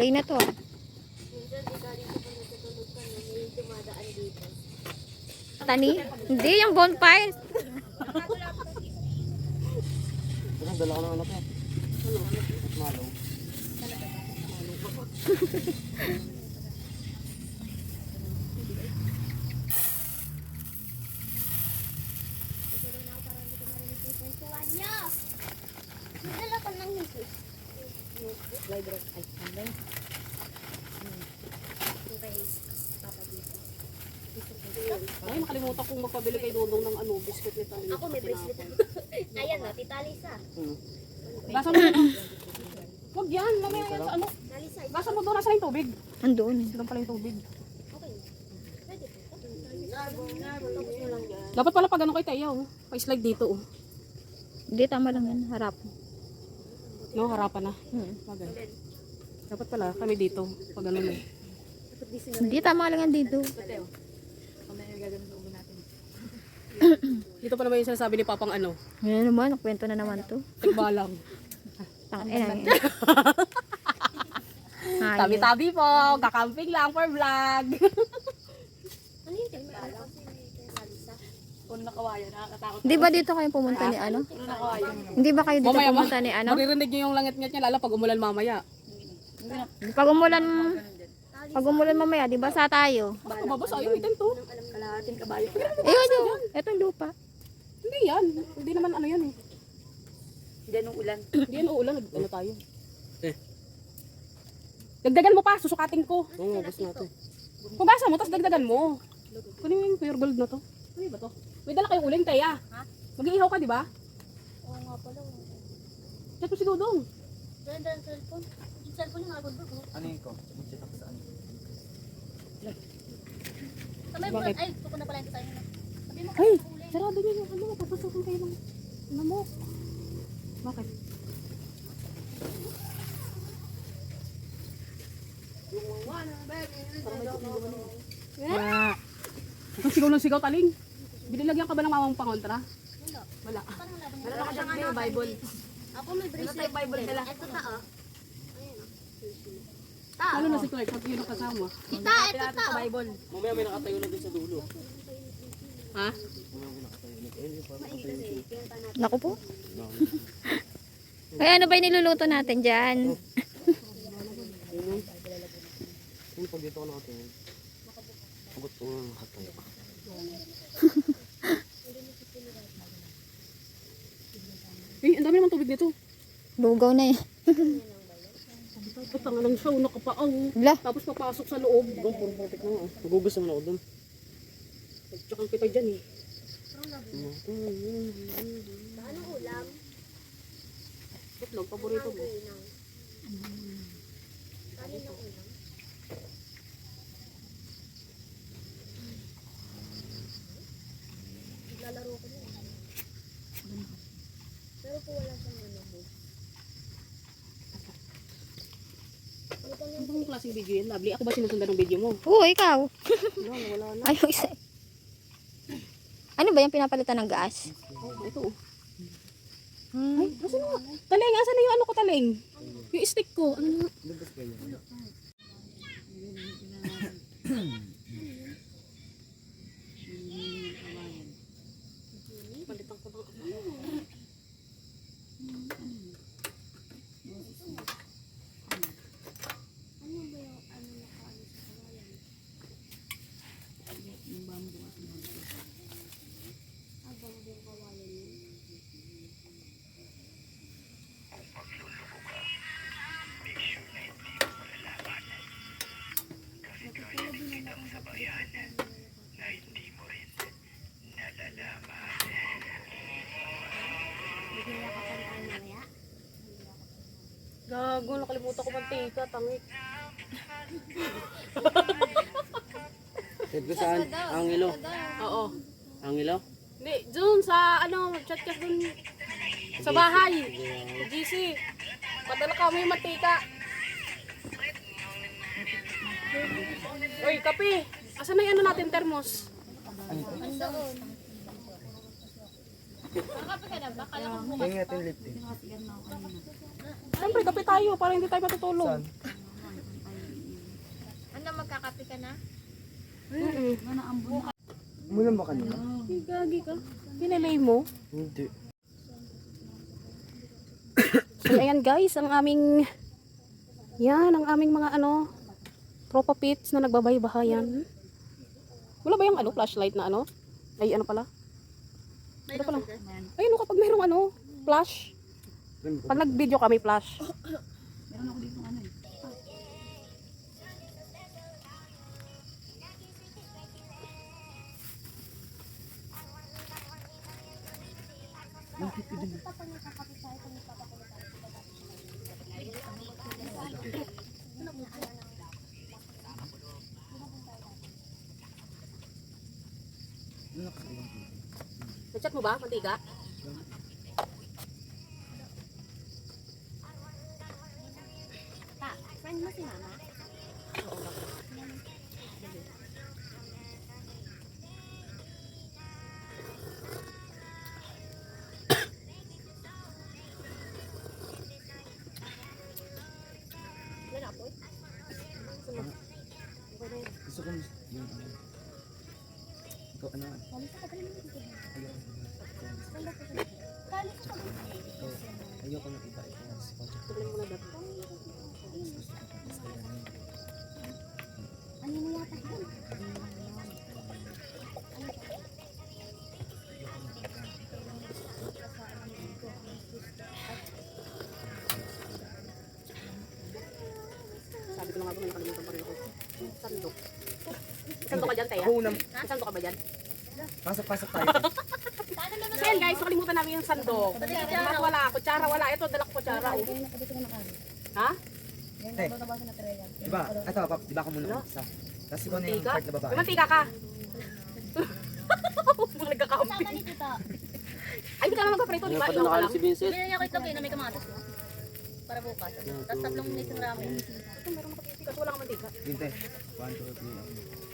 Play na to. ah. Tani? Hindi, yung bonfire. Dala ko ng anak eh. Ano? Malaw. Kwentuhan niyo! Nadala ka ng nipis. Ay, nakalimutan kong magpabili kay Dodong ng ano, biscuit ni Tani. Ako may bracelet. Ayan na, tita Lisa. Hmm. Basa mo na. Huwag yan, mamaya yan sa ano. Basa mo doon, nasa yung tubig. Andoon. Doon pala yung tubig. Dapat pala pag ano kay Taya, oh. Pa-slide dito, oh. Hindi, tama lang yan. Harap. No, harapan na. Hmm. Dapat pala kami dito, pag ano na. Hindi, tama lang yan dito. Dito pa naman yung sinasabi ni Papang ano, Ngayon naman, kwento na naman to. tigbalang. Tang, eh, eh. Ayun. Tabi-tabi po, kakamping lang for vlog. Ano yung Lisa? Kung nakawaya, nakakatakot. Di ba dito kayo pumunta ni ano? Kung. Hindi ba kayo dito Mamaya, pumunta ni ano? Maririnig niyo yung langit-ngit niya, lalo pag umulan mamaya. Pag umulan, pag umulan mamaya, di ba sa tayo? Baka mabasa, ayun, itin to. Kalahating kabayo. Ayun yun, etong lupa. Hindi yan. Hindi naman ano yan eh. Hindi yan ulan. Hindi yan ulan. Ano tayo? Eh. Dagdagan mo pa, susukatin ko. Oo nga, gusto natin. Pugasa mo, tapos dagdagan mo. Kunin mo yung pure gold na to. Ano ba to? May dala kayong uling, Teya. Ha? Mag-iihaw ka, di ba? Oo nga pala. Chat mo si Dudong. Dahil dahil cellphone. Yung cellphone yung agad bro. Ano yun ko? Mag-check ako saan. Kamay mo? Ay, pupunta pala yung tayo na. Sabi mo Ay, sarado niyo yung ano, papasokin kayo ng lamok. Bakit? Ah. Ang sigaw ng sigaw, taling. Binilagyan ka ba ng mamang pangontra? Wala. Wala. Meron ako dyan, may Bible. Ako may bracelet. Bible nila. Ito ta oh. Ayun oh. Ta. Lalo na si Clark, pag yun ang kasama. Tita, ito ta oh. Bible. Mamaya may nakatayo na dun sa dulo. Ha? Mamaya may nakatayo na. Naku po. Kaya ano ba yung niluluto natin dyan? Yun yun. Yun, pag dito ako nakatingin. Pagod ko nga nakatayo. Eh, ang dami naman tubig dito. Lugaw na eh. At ang lang siya, nakapaaw. Wala. Tapos papasok sa loob. Doon, puro perfect na nga. Nagugas naman ako doon. Tsaka kita dyan eh. Ano ulam? Itlog, paborito mo. Ng ulam. Naglalaro ko na. Pero po wala siyang ano po. Ano bang klaseng video yan? Lovely. Ako ba sinusundan ng video mo? Oo, ikaw. Wala, wala na. Ayaw isa. Ano ba yung pinapalitan ng gas? Oh, ito oh. Hmm. Asan na? Taling, na yung ano ko taling? Yung stick ko. Ano? Labas kayo. Palitan ko ng. Ano Gago, nakalimutan ko mantika, tangik. Ko saan? Angelo. Oo. Angelo? Hindi, dun sa ano, chat ka dun sa bahay. Sa GC. Padala ka yung mantika. Uy, kape. Asan na yung ano natin, thermos? Kaya natin lifting. Siyempre, kape tayo para hindi tayo matutulog. Saan? magkakape ka na? Mm-mm. Umulan ba kanina? Gagi ka. Pinalay mo? Hindi. So, ayan guys, ang aming, yan, ang aming mga ano, tropa pits na nagbabay-bahayan. Wala ba yung ano, flashlight na ano? Ay, ano pala? Ano pala? Ay, ano kapag mayroong ano, flash? Pag nag-video kami, flash. Na-check mo ba, mantika? Teya? Ako unang. May Sandok ka ba dyan? Pasok-pasok tayo. So yan guys, nakalimutan namin yung sandok. Bakit wala? Kutsara wala. Ito, dala ko kutsara. Oh. Ha? Te. Diba? Ito, pap, diba ako muna isa. Tapos ikaw na yung Mantika? part na babae. May mantika ka. Mga nagkakampi. Sama ni tita. Ay, hindi ka naman magpaprito, di ba? Ilaw ka lang. Vincent. Binili ako ito kayo na may kamatas no? Para bukas. Tapos tatlong isang ramen. Ito, meron makatiti kasi wala kang mantika. Vinte. One, two, three.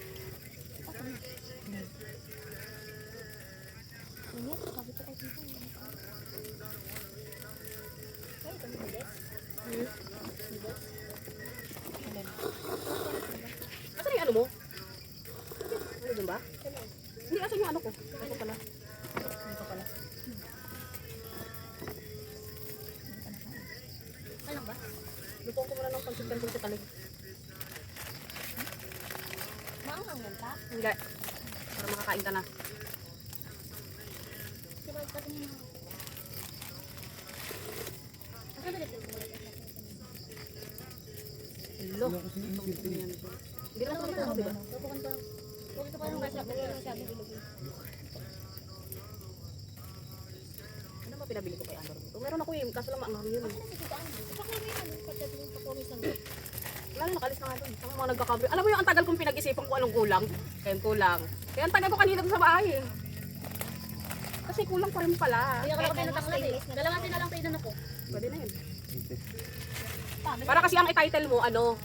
Ako. Kami ano, ba? Ko. Yung yung. Ano pinabili ko kay Andor? Meron ako eh. Kaso lang maangang yun. eh. Na, nakalis na nga doon. Ang mga nagkakabri. Alam mo yung ang tagal kong pinag-isipan kung anong kulang. Kaya yung kulang. Kaya ang tagal ko kanina sa bahay eh. Kasi kulang pa rin pala. Kaya ako lang pinatanglas eh. Dalawatin na lang tayo na ako. Pwede na yun. Para kasi ang title mo, ano,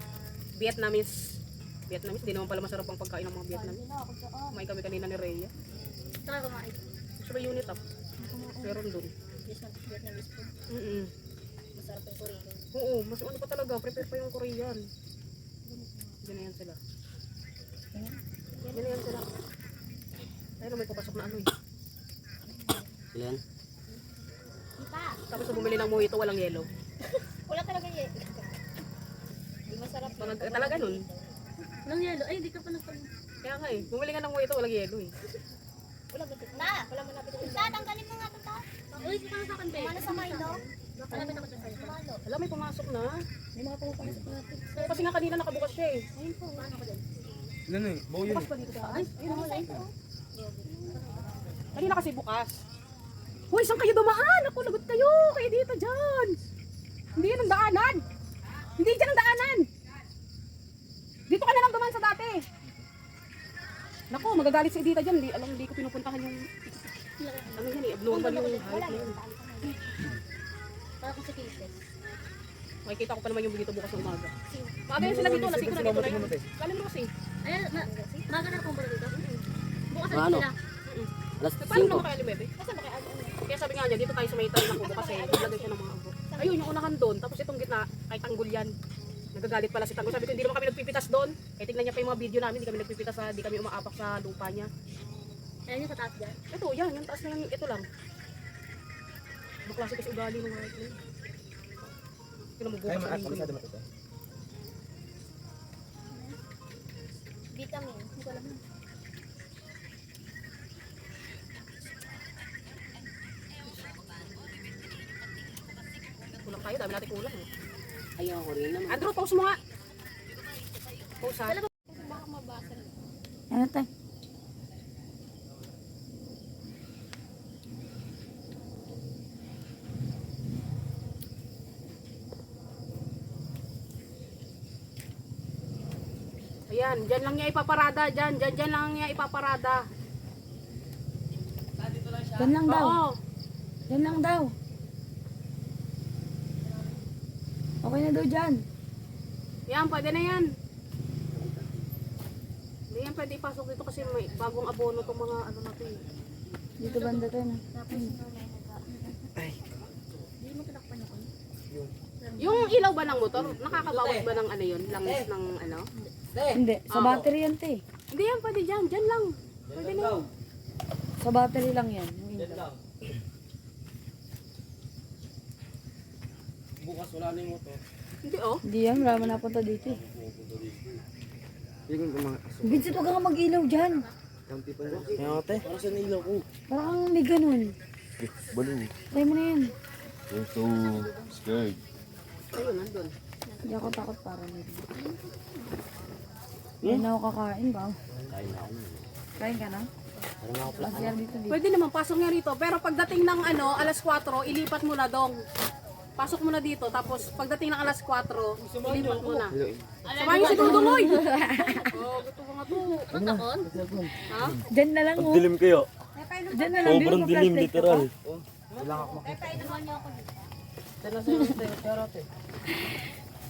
Vietnamese. Vietnamese, hindi naman pala masarap ang pagkain ng mga Vietnamese. Kumain kami kanina ni Rhea. Saka kumain. Gusto ba unit up? Meron doon. Vietnamese food. Mm Masarap yung Korean. Oo, mas ano pa talaga, prepare pa yung Korean. Diyan na yan sila. Diyan na yan sila. Ayun, may papasok na ano eh. Sila yan? Tapos bumili ng mojito, walang yelo. wala talaga yun. Hindi masarap. Pag eh, talaga nun. Walang yelo. Ay, hindi ka pa nagpag... Kaya nga eh, bumili nga ng mojito, walang yelo eh. Wala ba ito? Na! Wala mo napit ako. Ta, tanggalin mo nga ito, ta. Uy, para sa akin, be. Mana sa Milo? Malapit ako sa. Milo. Alam, may pumasok na. May mga pumapasok natin. Kasi nga kanina nakabukas siya eh. Ayun po. Paano ko din? Na eh. Bawo yun Bukas pa dito sa Ay, ayun Ano na sa ito? Kanina kasi bukas. Hoy, saan kayo dumaan? Ako, lagot kayo. Kayo dito dyan. Hindi yan ang daanan. Hindi dyan ang daanan. Dito ka na lang dumaan sa dati. Naku, magagalit si Edita dyan. Di, alam, hindi ko pinupuntahan yung... Ano yan eh, abnormal yung height na yun. Para kung sa cases. Makikita ko pa naman yung dito bukas ng umaga. Maaga yun sila dito, lasing ko na dito na yun. Galing mo kasi. Ayan, ma maga na akong dito. Bukas Ano? na sila. Alas Paano naman kaya Bebe? Kaya sabi nga niya, dito tayo sa may tayo ng kubo kasi nilagay siya ng mga abo. Ayun, yung unahan doon. Tapos itong gitna, kay tanggol yan. Nagagalit pala si Tanggol. Sabi ko, hindi naman kami nagpipitas doon. Eh, tingnan niya pa yung mga video namin. Hindi kami nagpipitas sa, hindi kami umaapak sa lupa niya. Ayan yung sa taas dyan. Ito, yan. Yung taas na lang, ito lang. Ano klase kasi ugali ng white lady? Kinamubukas sa linggo. makita. Vitamin. Hindi ko alam yun. Kulang tayo, dami natin kulang. Eh. Andrew, pause mo nga. Pause ha. Ano tayo? Ayan, dyan lang niya ipaparada. Dyan, dyan, dyan lang niya ipaparada. Yan lang daw. Oo. Yan lang daw. Okay na daw dyan. Yan, pwede na yan. Hindi yan pwede ipasok dito kasi may bagong abono itong mga ano natin. eh. Dito banda tayo na. Ay. Hindi mo tinakpan ano? Yung ilaw ba ng motor, nakakabawas ba ng ano yun? Langis ng ano? Hindi, sa Oo. battery yan te. Hindi yan, pwede dyan. Dyan lang. Pwede na. yan. Sa battery lang yan. yung ilaw. Bukas wala na yung motor. Hindi oh. Hindi yan, wala man napunta dito eh. Hindi ko mga aso. Vincent, huwag kang mag-ilaw dyan. Kampi pa rin. Kaya ate. Para sa nilaw ko. Para kang may ganun. Balong. Try mo na yan. You're so scared. Ayun, nandun. Hindi ako takot para may Hindi na ako kakain ba? Kain na ako. Kain ka na? Dito dito. Pwede naman, pasok nga rito. Pero pagdating ng ano, alas 4, ilipat mo na dong. Pasok mo na dito, tapos pagdating ng alas 4, ilipat mo na. Samahin si Dudumoy! oh, gusto ko nga to. Takon? Ha? Dyan na lang oh. Dilim kayo. Dyan na lang. Sobrang dilim, literal. Wala ako makita. Inuwan niyo ako dito. Tala sa iyo, ate. Kaya ate.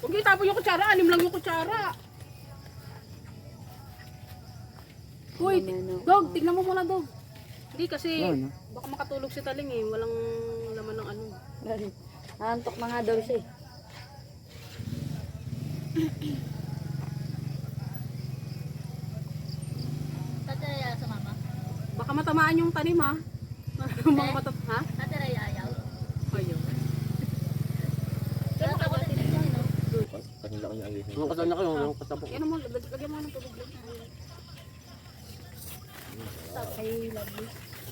Huwag niyo itapon yung kutsara, anim lang yung kutsara. Uy, dog, tignan mo muna dog. Hindi kasi, baka makatulog si Taling eh. Walang laman ng ano. Naantok na nga daw siya eh. Tatay sa mama. Baka matamaan yung tanim ha. Mga matat, ha? Tatay ayaw. Ayun. Kaya takot din siya, no? Kanila kayo alisin. Ang kasal na kayo, ang katapok. Yan mo, lag- lagyan mo ng tubig.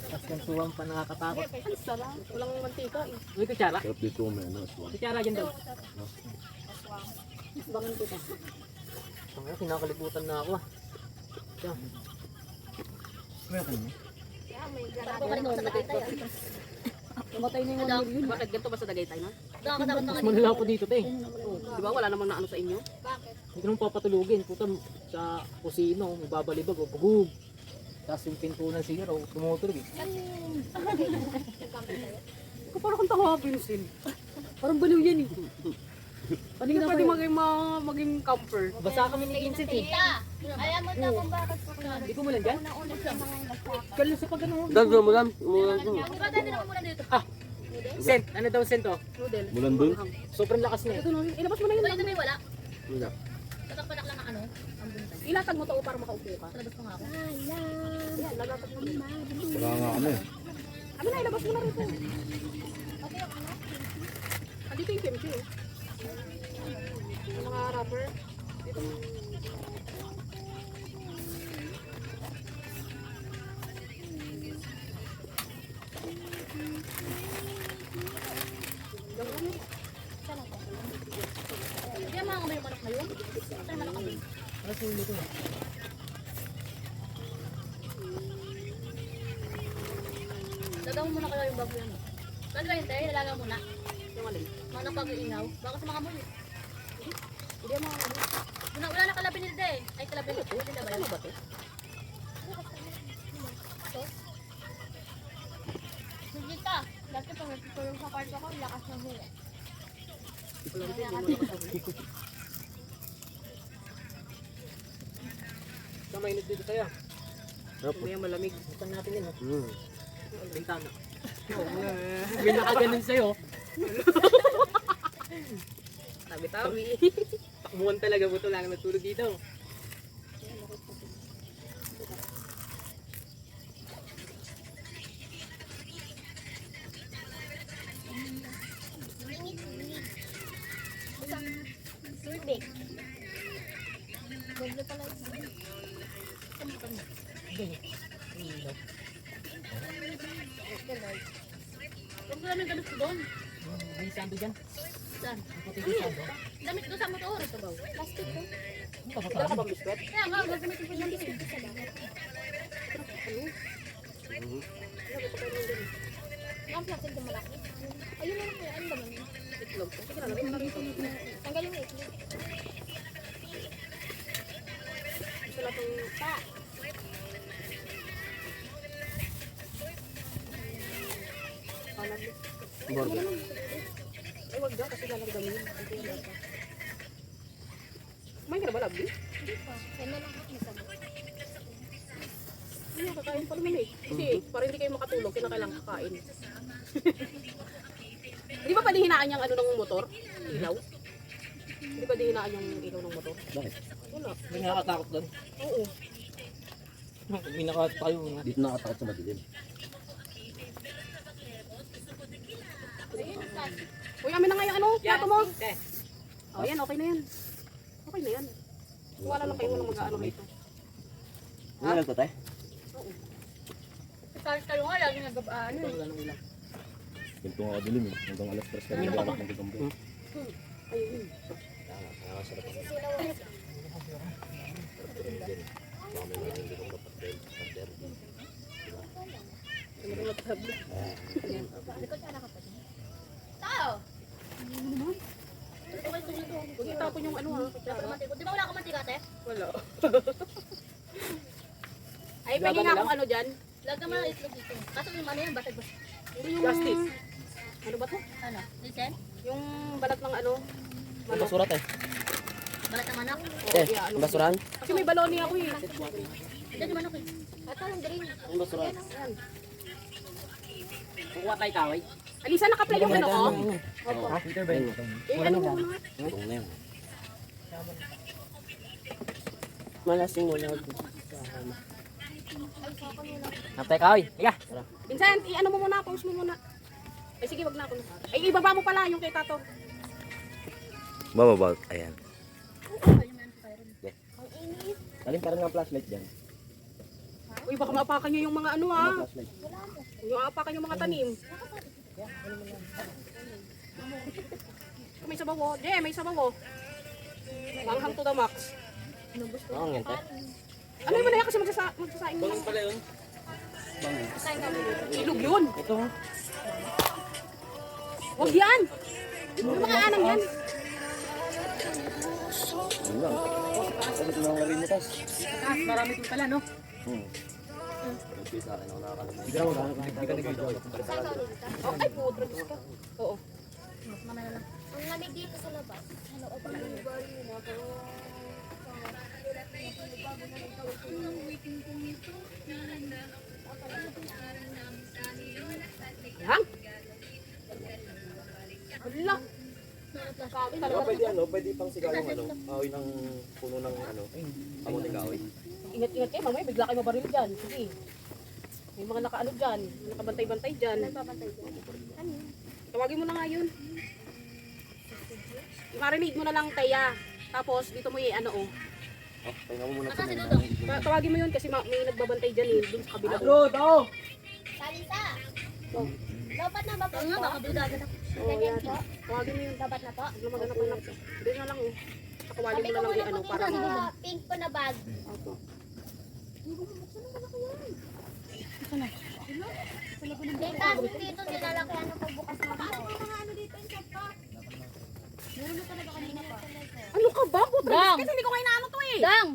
Tapos yung suwang pa nakakatakot. Ang sarap. Walang mantika eh. Uy, kutsara. Sarap dito may ano, aswang. Kutsara dyan daw. Bangin kita. Ang ina, kinakalibutan na ako ah. Siya. Bumalik ako sa Tagaytay. ah. Namatay na yung 1 million. Bakit ganito ba sa Dagaytay na? Mas malala ako dito, te. Di ba wala namang naano sa inyo? Hindi ko naman papatulugin. Puta, sa kusino, magbabalibag o pagug. Tapos yung pinto ng zero, tumutulog eh. Ikaw parang kang tawa, Vincent. Parang baliw yan eh. Hindi na pwede maging, ma- maging camper. Basa kami ni Vincent eh. Alam mo na kung bakit po na. Di ko mo lang dyan? Una sa pag ano. Gagawin mo lang. Umulan ko. Di ba dati naman muna dito? Ah, Sent, ano daw sent oh? Noodle. Mulan dun? Sobrang lakas na eh. Ito no, ilabas mo na yun. So, ito may wala. Wala. Tatakpanak lang ng ano? Ang buntay. Ilatag mo to para makaupo ka. Talabas ko nga ako. Yan, lalatag mo. Wala nga kami. Ano na, ilabas mo na rito. Andito yung kimchi eh. Yung mga rubber. Dito. Hindi ang mga kamay yung manok na yun. Saan manok kami? Ano sa ulo ko eh? Lagaw muna kayo yung bago yan. Ba yun tayo? Lagaw muna. Yung alin. Manok pag iingaw. Baka sa mga muli. Hindi yung mga ano. Wala, wala na kalabin nila eh. Ay kalabin nila. Hindi na ba yun? Ano ba to? Sige ka. Dati pag nagtutulong sa kwarto ko, lakas ng hula. Sa mainit dito tayo. May malamig. Buksan natin yun oh. Hmm. Bintana. May nakaganon sa'yo. Tabi-tabi. Buwan talaga buto lang natulog dito. Tubig. Doble pala yun. Huwag namin gamit ko doon. May sando dyan. Saan? Ang puti yung sando. Gamit ko sa motor. Ito ba? Plastic ko. Ano ka ba Dala ka bang biskwit? Kaya nga, gagamitin ko yung biscuit sa lahat. Yung plastic na malaki. Ayun na lang kaya. Ano naman yun? Itlog. Sige na, lang ito. Tanggalin mo itlog. Gusto lang itong Pa. Lasa. Kumain ka na ba, Lovely? Hindi pa. Yan na lang ako masabot. Hindi, kakain pa naman eh. Kasi para hindi kayo makatulog, kinakailangan kakain. Di ba pwede hinaan yung ano ng motor? Ilaw? Di ba di hinaan yung ilaw ng motor? Bakit? Wala. May nakakatakot doon. Oo. May nakatayo na. Dito nakatakot sa madilim. Uy, amin na nga yung ano, plato mo. Eh, Oh, yan, okay na yan. Okay na yan. Wala lang kayo walang mag-ano rito. Ano lang to, tay? Kahit kayo nga, lagi nagabaan. ito wala nang ulam. Ganito nga kadilim eh. Hanggang alas 3 kami dapat nagkakampo. Ayun. Sisilaw ako. Likod ka nakapatid. Tao! Itapon yung ano ha. plato. Di ba wala ka mantika, te? Wala. Ay, pwede nga akong ano dyan. Lagyan mo ng itlog dito. Kaso yung ano yan, batag ba? Yung... Plastic. Ano ba to? Ano? Listen? Yung balat ng ano. Ang basurat eh. Balat ng manok? Eh, ano, Basurahan? Kasi may baloni ako eh. Hindi, di manok eh. Ito yung green. Ang basurahan? Yan. Kukuha tayo kaway. Alisa, nakaplay yung ano ko? Opo. Ha? Peter ba yun? Eh, ano mo? Itong na yun. Malasing wala. Haptay kaway. Higa. Vincent, i-ano mo muna, pause mo muna. Ay, sige, wag na ako. Ay, ibaba mo pala yung kay Tato. Bababa. Ayan. Alin parang nga flashlight dyan. Uy, baka maapakan niyo yung mga ano ha. Yung aapakan yung mga tanim. May sabaw oh. Je, may sabaw oh. Manghang to the max. Oo, nga te. Ano yung manaya kasi magsasa magsasaing mo lang. pala yun. Ilog yun. Ito. Huwag yan. Yung mga anang yan. Yun lang. Sabi ko mga rin mo tas. Ah, marami din pala no. Hmm. Hindi ka na nag-video. Oh, ay, putro. Oo. Mas mamaya lang. Ang lamig dito sa labas. Ano, o pag Yan. Wala. Kami talaga. pwede ano, pwede pang sigaw yung ano, kahoy ng puno ng ano, kamuting kahoy. Ingat-ingat kayo, mamaya bigla kayo mabaril dyan. Sige. May mga nakaano dyan, nakabantay-bantay dyan. Nagpapantay ko. Ano? Tawagin mo na nga yun. I-marinate mo na lang, Teya. Tapos, dito mo i-ano, oh. Oh, pahinga mo muna Baka si sa Dudong. Ta- Tawagin mo yun kasi ma- may nagbabantay dyan eh, dun sa kabila. Bro, to! Salita! Oh. Dapat na ba po? nga, baka budagan ako. Oh, Ganyan yan. po. Tawagin mo yun. Dapat na po. Huwag na maghanap-hanap. Doon na lang, oh. Pakawali mo na lang i-ano para sa pink po na bag. Opo. Dito, dito nilalaki ano pag bukas na ako. mga ano dito yung sopa? Meron na talaga kanina pa. Ano ka ba? Putra, Dang! kasi hindi ko kayo inaano to eh. Dang!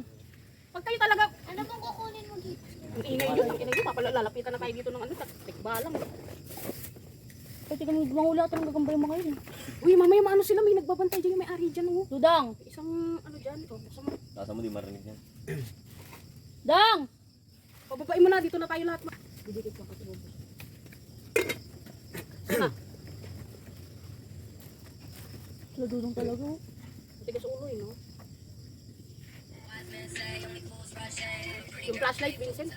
Pag kayo talaga, Ano pong kukunin mo dito? ang ingay yun, ang ingay yun, papalalapitan na tayo dito ng ano, tikbalang. Pwede kami mangula ito ng gagambay mo ngayon. Uy, mamaya maano sila, may nagbabantay dyan yung may ari dyan, oh. Dudang! Isang, ano dyan, oh, isang, Nasa mo di marinig yan. Dang! pababain mo na, dito na tayo lahat. ma- Didikit ka kasi, bobo. Sana, Nadulong talaga. Matigas ulo eh, no? Yung flashlight, Vincent.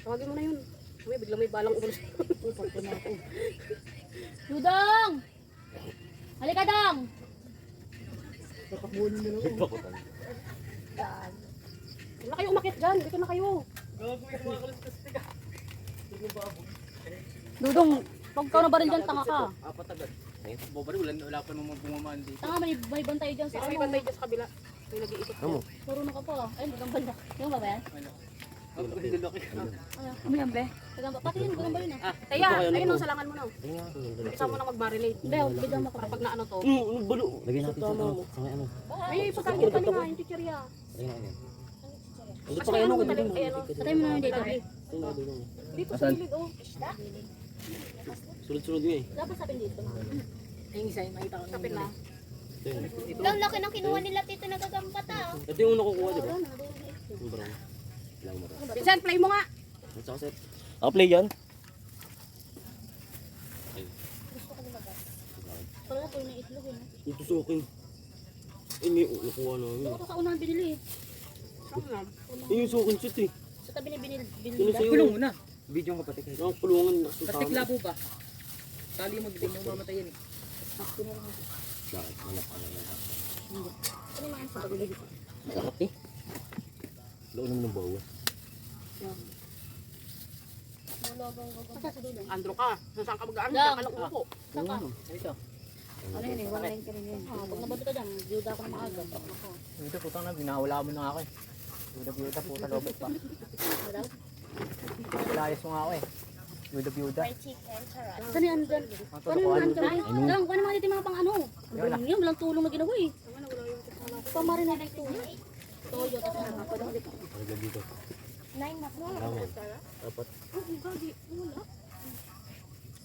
Tawagin mo na yun. Uy, bigla may balang ulo. Upak na ako. Dudong! Halika, Dong! Papakuha nila ako. Wala kayo umakit dyan. Dito na kayo. Gago, kumakalas kasi ka. Dudong, pag ikaw na baril dyan, tanga ka. Apat agad. Ayun, babalik, wala, wala pa naman bumamaan dito. Tanga, may, may bantay dyan sa May ano. bantay dyan sa kabila. May nag-iisip. Puro na ka pa. Ay, gagambal na. Yung ba ba yan? Ang lalaki. Ano yan, be? Gagambal. Pati yun, gagambal yun ah. Taya, ayun ang salangan mo na. Isa mo na mag-marinate. Be, bigyan mo ka. Kapag na ano to. Lagyan natin sa ano. Sa may ano. Ay, pagkain ka nga, yung chichirya. Lagyan natin. Ano ko talaga, ay ano. Patay mo na dito. Dito sa gilid, oh. Sunod-sunod yun eh. Dapat sabihin dito. Yung isa, nakita ko. Kapit na. Ang laki ng kinuha nila tito na gagampat ah. Ito yung una kukuha, di ba? Yung brown. Lang mo Vincent, play mo nga. Ang sa kaset. Ako play yan. Wala po yung itlog eh. Yung tusukin. Ini, nakuha na yun. Ito sa unang binili eh. Eh, yung sukin shoot eh. Sa tabi ni binili. Yun binili yung sa'yo. Kulong mo na. Video mo pati kayo. Nakapulungan na. Plastic labo ba? Tali mo, hindi mo mamatayin eh. Bakit? Wala pa naman. Ano Sarap eh. Loon naman ng sa dulo. Andro ka. Saan ka mag-ano? Lang. Saan ka lang upo? Saka. Ito. Ano yun eh, wala yung kanina. Ah, pag nabado ka dyan, biyuda ako na maaga. Ito, putang na, binawala mo na ako eh. Buda-buda, puta lobot pa. Wala? Layas mo nga ako eh. Buda-buda. Saan yan dyan? Paano yung nandyan? Lang, paano mga dito mga pang ano? Ang yun, walang tulong na ginawa eh. Pamarin na lang tulong. Toyo, tapos ano, pwede mo dito. Nine na po. Dapat.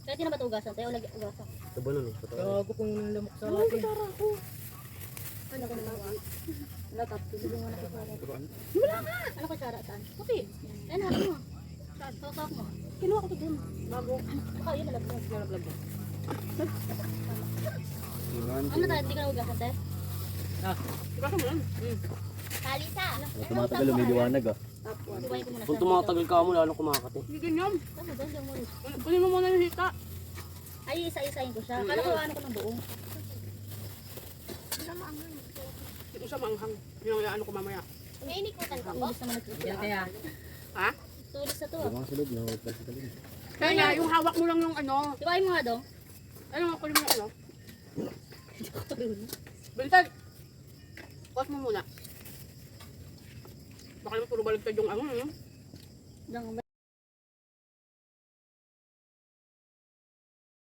Kaya di na ba ito ugasan? Tayo lagi ugasan. Sa balon eh. Sa taas. Gago kung lamok sa atin. Ano ka naman? Wala ka, tulong mo na kita. Wala nga! Ano ka tsara saan? Puti. Ayun, harap mo. Saan? Mo. Kinuha ko to dun. Bago. Nalaglag. Nalaglag mo. Ano tayo? Hindi ka na tayo? Diba mo yan? Kalisa! Kung tumatagal, lumiliwanag ah. Ko muna Kung tumatagal ka mo, lalo kumakati. Hindi ganyan. Lang muna. Kunin mo muna yung hita. Ay, isa-isahin ko siya. Kala ko ano ko ng buo. Ito siya manghang. Yung ano ko mamaya. May inikutan ka po? Yan kaya. Ha? Tulis na to. Yung mga sulod, nahuwag pa sa talim. Kaya yung hawak mo lang yung ano. Iwain mo nga daw. Ano nga, kunin mo yung ano. Vincent! Pause mo muna. Baka naman puro baligtad yung ano. ano. Dang,